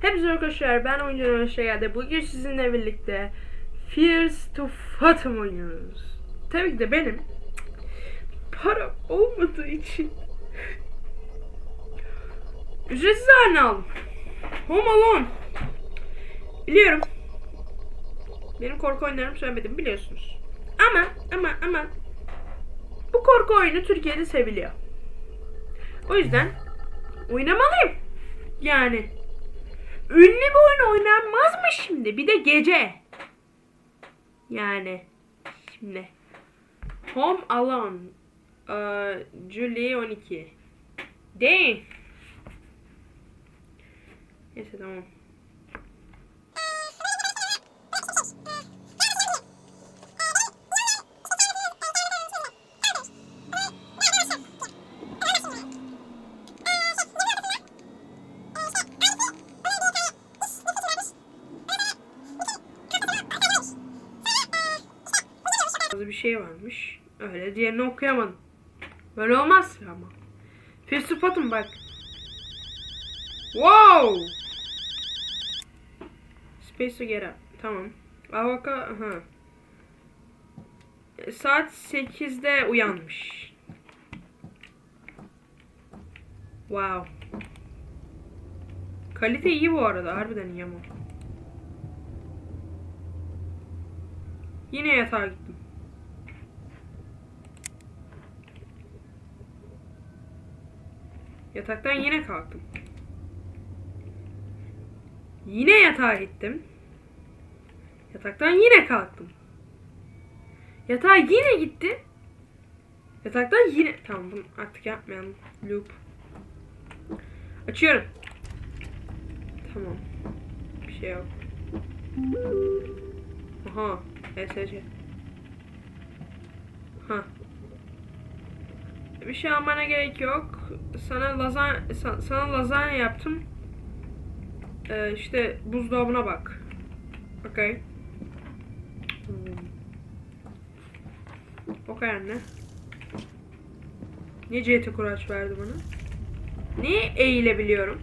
Hepinize arkadaşlar ben oyuncu Ömer geldi. Bugün sizinle birlikte Fears to Fatum oynuyoruz. Tabii ki de benim para olmadığı için ücretsiz haline aldım. Home Alone. Biliyorum. Benim korku oyunlarımı söylemedim biliyorsunuz. Ama ama ama bu korku oyunu Türkiye'de seviliyor. O yüzden oynamalıyım. Yani ünlü bir oyun oynanmaz mı şimdi? Bir de gece. Yani şimdi Home Alone ee, Julie 12 Değil. Neyse tamam. Şey varmış. Öyle diğerini okuyamadım. Böyle olmaz ama. Filosofatım bak. Wow! Space up. Tamam. Avaka, aha. E, Saat 8'de uyanmış. Wow. Kalite iyi bu arada. Harbiden iyi ama. Yine yatağa gittim. Yataktan yine kalktım. Yine yatağa gittim. Yataktan yine kalktım. Yatağa yine gitti. Yataktan yine... Tamam bunu artık yapmayalım. Loop. Açıyorum. Tamam. Bir şey yok. Aha. ESC. Ha. Bir şey almana gerek yok. Sana lazan sa- sana lazanya yaptım. Ee, işte buzdolabına bak. Okay. Hmm. Okay anne. Niye CT kuraç verdi bana? Niye eğilebiliyorum?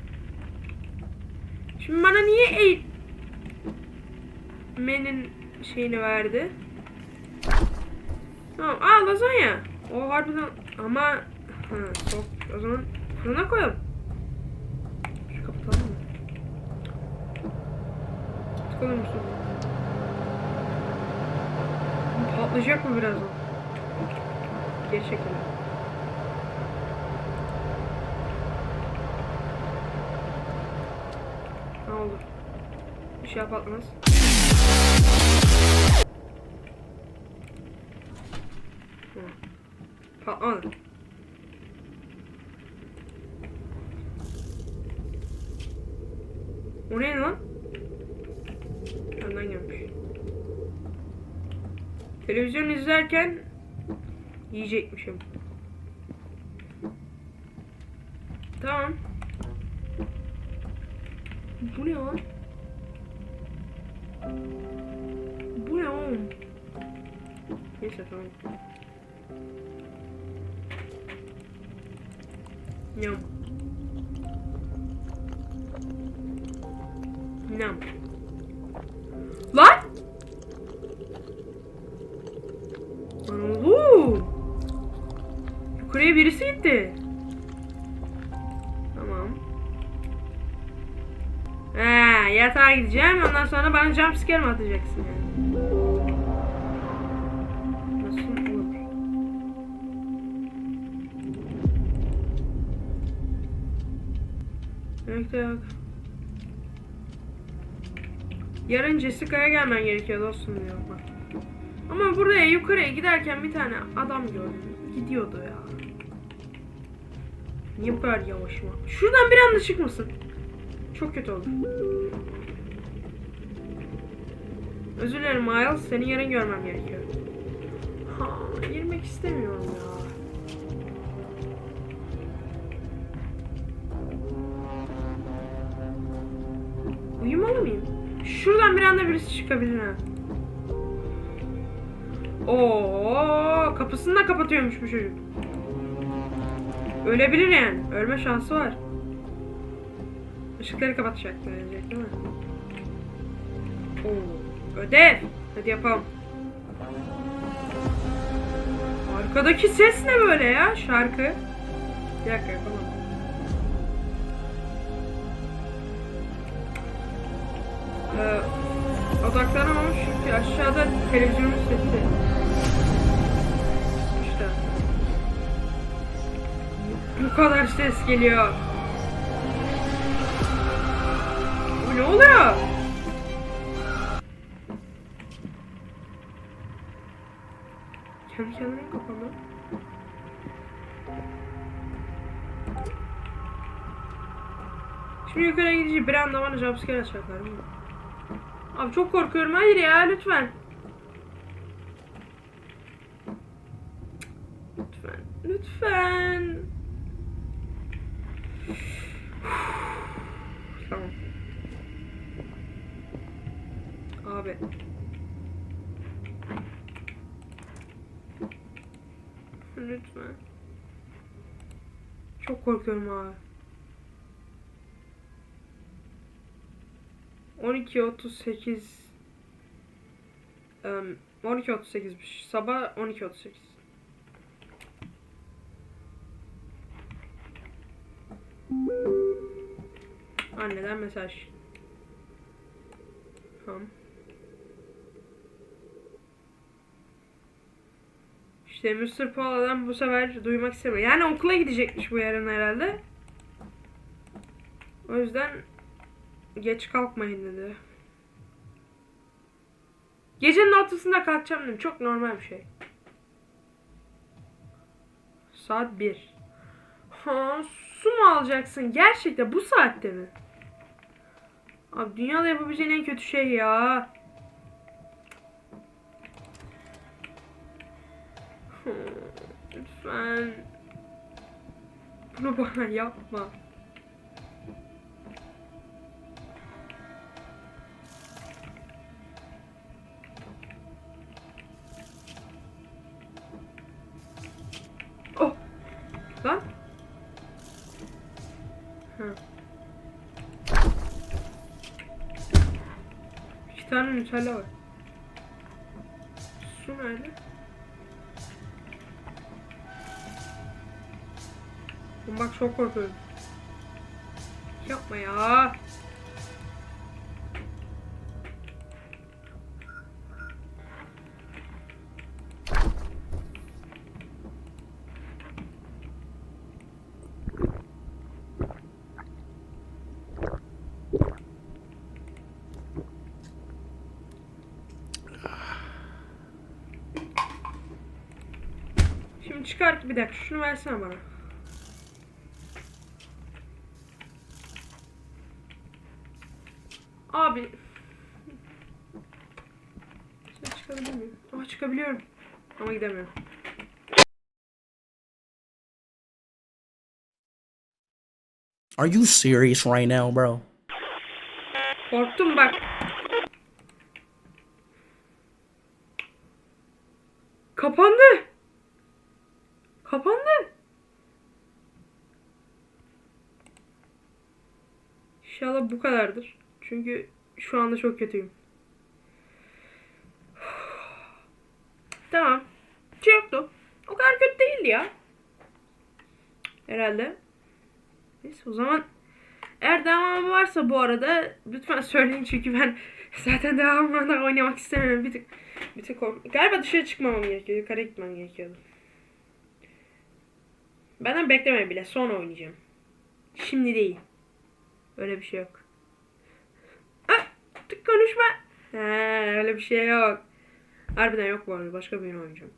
Şimdi bana niye eğ... Menin şeyini verdi. Tamam. Aa lazanya. O harbiden ama ha, soğuk. O zaman fırına koyalım. Şu kapatalım mı? Tıkalım musun? Patlayacak mı birazdan? Geri çekelim. Olur? Bir şey patlamaz. Hı. Patlamadı. O ne lan? Yandan gelmiş. Televizyon izlerken yiyecekmişim. Tamam. Bu ne lan? Bu ne oğlum? Neyse tamam. Nyam. Nyam. Lan! Lan oğlum! Yukarıya birisi gitti. Tamam. Ha, yatağa gideceğim. Ondan sonra bana jumpscare mi atacaksın yani? Da yok. Yarın Jessica'ya gelmen gerekiyor dostum diyor bak. Ama buraya yukarıya giderken bir tane adam gördüm. Gidiyordu ya. Niye bu kadar yavaş mı? Şuradan bir anda çıkmasın. Çok kötü olur. Özür dilerim Miles. Seni yarın görmem gerekiyor. Ha, girmek istemiyorum ya. Uyumalı mıyım? Şuradan bir anda birisi çıkabilir ha. Oo, kapısını da kapatıyormuş bu çocuk. Ölebilir yani. Ölme şansı var. Işıkları kapatacaklar diyecek değil mi? Oo, ödev. Hadi yapalım. Arkadaki ses ne böyle ya? Şarkı. Bir dakika yapalım. Ee, odaklanamamış çünkü aşağıda televizyonun sesi. İşte. Bu kadar ses geliyor. Bu ne oluyor? Kendi kendine kapandı? Şimdi yukarı gidince bir anda bana jumpscare açacaklar değil mi? Abi çok korkuyorum. Hayır ya lütfen. Lütfen. Lütfen. tamam. Abi. Lütfen. Çok korkuyorum abi. 12.38 Em, 12.38'miş. Sabah 12.38. Anneden mesaj. Tamam. İşte Mr. Paula'dan bu sefer duymak istemiyor. Yani okula gidecekmiş bu yarın herhalde. O yüzden geç kalkmayın dedi. Gecenin ortasında kalkacağım dedim. Çok normal bir şey. Saat 1. Ha, su mu alacaksın? Gerçekten bu saatte mi? Abi dünyada yapabileceğin en kötü şey ya. Lütfen. Bunu bana yapma. Tane Nutella var. Su nerede? Bak çok korkuyorum. Yapma ya. Şimdi çıkart bir dakika şunu versene bana. Abi. Sen çıkabilir miyim? Ama çıkabiliyorum. Ama gidemiyorum. Are you serious right now, bro? Korktum bak. Kapandı. Kapandı. İnşallah bu kadardır. Çünkü şu anda çok kötüyüm. Tamam. Şey yoktu. O kadar kötü değildi ya. Herhalde. Neyse o zaman eğer devamı varsa bu arada lütfen söyleyin çünkü ben zaten devamında oynamak istemiyorum. Bir tık bir tık kork- Galiba dışarı çıkmamam gerekiyor. Yukarı gitmem gerekiyordu. Benden bekleme bile. Sonra oynayacağım. Şimdi değil. Öyle bir şey yok. Ah, tık konuşma. He, öyle bir şey yok. Harbiden yok bu arada. Başka bir oyun oynayacağım.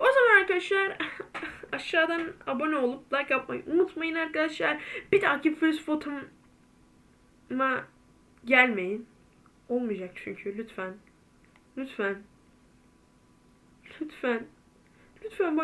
O zaman arkadaşlar aşağıdan abone olup like yapmayı unutmayın arkadaşlar. Bir dahaki first photo'ma gelmeyin. Olmayacak çünkü lütfen. Lütfen. Lütfen. Lütfen bana